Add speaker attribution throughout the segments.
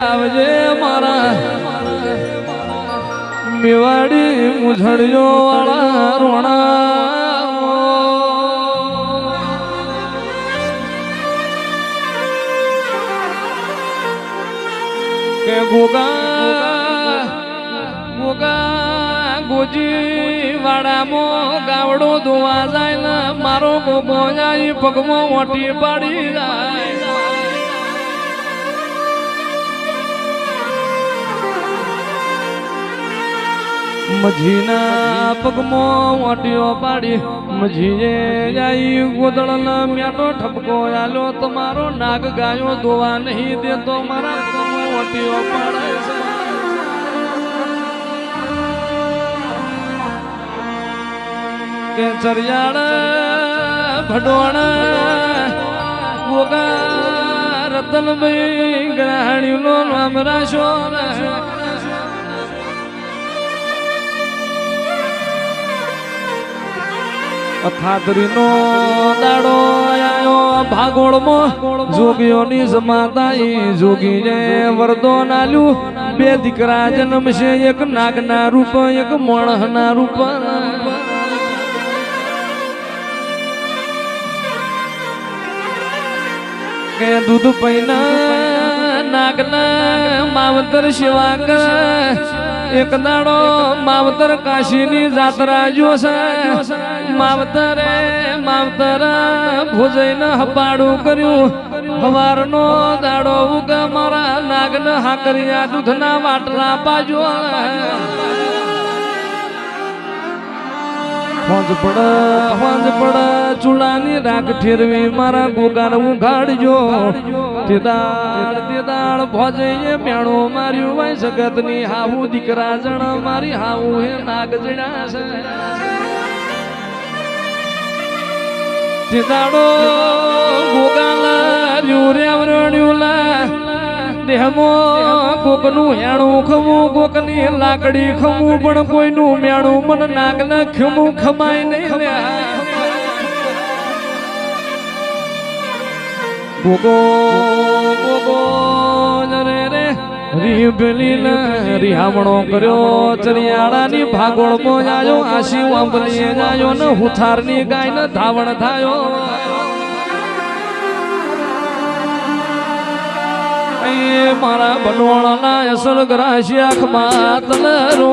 Speaker 1: આવજે મારા મેવાડી મુઝડિયો વાળા રોણા કે ગોગા ગોગા ગોજી વાડામો ગાવડો ધોવા જાય ને મારો ગોગો જાય, પગમો મોટી પાડી જાય. મજીના પગમો ઓટીઓ પાડી, મજીએ જાય ગોદળ મેટો ઠપકો આલો તમારો નાગ ગાયો ધોવા નહીં દેતો, મારા પગમાં ઓટીઓ પાડે કે ચરિયાળ ભડોણ ગોગા રતનભાઈ ગ્રહણીનો નામ રાશો અખાતરીનો દાડો આયો ભાગોળમાં. જોગીઓની જમાતાઈ જોગીને વરદો આલ્યું બે દીકરા જન્મશે એક નાગના રૂપ, એક મોણહના રૂપ. કે દૂધ પૈના નાગના માવતર શિવાંગ, એક દાડો માવતર કાશીની જાત્રા જોશે માવતરે માવતર ભોજઈને હપાડું કર્યું. હવારનો દાડો ઉગા મારા નાગન હાકરિયા દૂધના વાટલા પાજો. પડ પડ ચૂલાની રાખ ઠેરવી મારા ગોગાને ઉઘાડજો. તેદાળ તેદાળ ભોજે મેણો માર્યું ભાઈ જગતની હાવું દીકરા જણ મારી હાવું હે નાગ જણા છે. તેદાડો ગોગાલા રહ્યું રેવ લા. દેહમો કોકનું હેણું ખમું કોકની લાકડી ખમું, પણ કોઈનું મેણું મન નાગ ના ખમું ખમાય નહીં ગોગો ગોગો રે રે રી પેલી ને રિહામણો કર્યો, ચરિયાળાની ભાગોળમાં જાયો આશી આંબલીએ જાયો, ને હુથારની ગાય ને ધાવણ થાયો મારા બનવાળાના અસલ ગ્રાસી આંખ માતલ આવો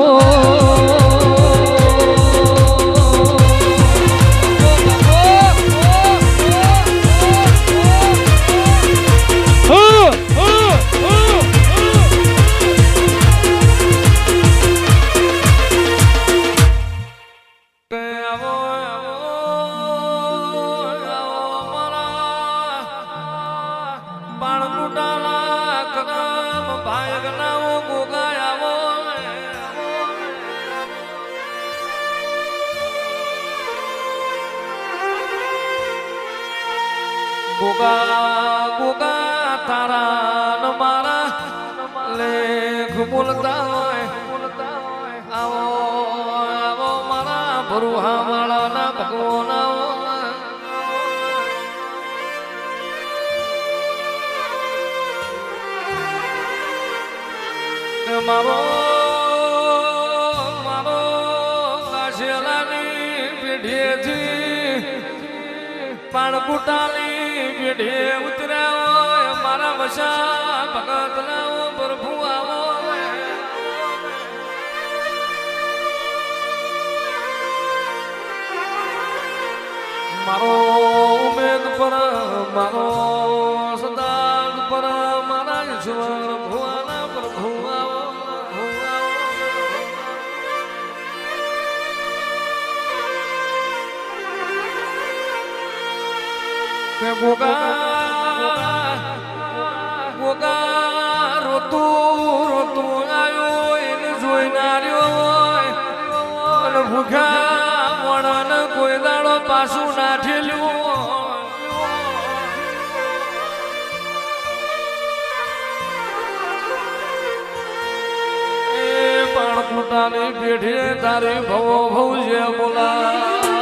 Speaker 1: ગોગા ગોગા તારા ન મારા લેખ બોલતા હોય આવો આવો મારા ભરુહા વાળાના ભગવાના મારો મારો કાશેલાની પેઢીએથી પાણકુટાની પેઢીએ ઉતર્યા હોય મારા વશા ભગત લાવો પ્રભુ આવો. મારો ઉમેદ પર, મારો સદા પર, મારા ઈશ્વર કે ગોગા ગોગા, રોતું રોતું આવ્યો એને જોઈનાર્યો ભૂખ્યા મોણાને કોઈ દાડો પાછું ના ઠેલ્યું એ પણ પોતાની પેઢી તારી ભવો ભવ છે બોલા